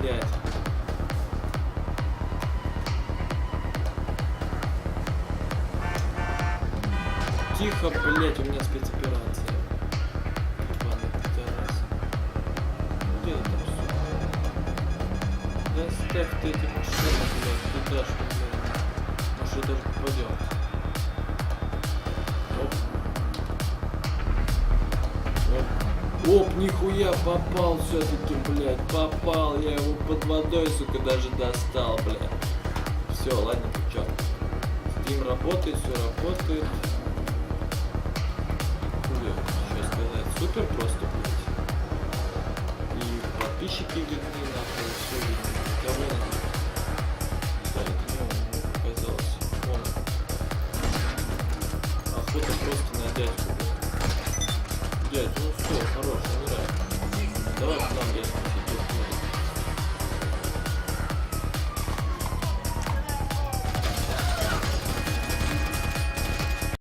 блядь. Тихо, блядь, у меня спецоперация. Ебаный пидорас. Где это все? Да ставь ты эти машины, блядь, туда что, блядь. Может, даже попадем. Оп. Нихуя попал все-таки, блядь, попал. Я его под водой, сука, даже достал, блядь. Все, ладно, чё. Steam работает, все работает. Хуя, что сказать. Супер просто, блядь. И подписчики видны, нахуй, все видно. Кого нахуй? Да, это не он, мне показалось. Он. Охота просто на дядьку. блядь. Дядь, ну все, хорош, умирай. Давай к нам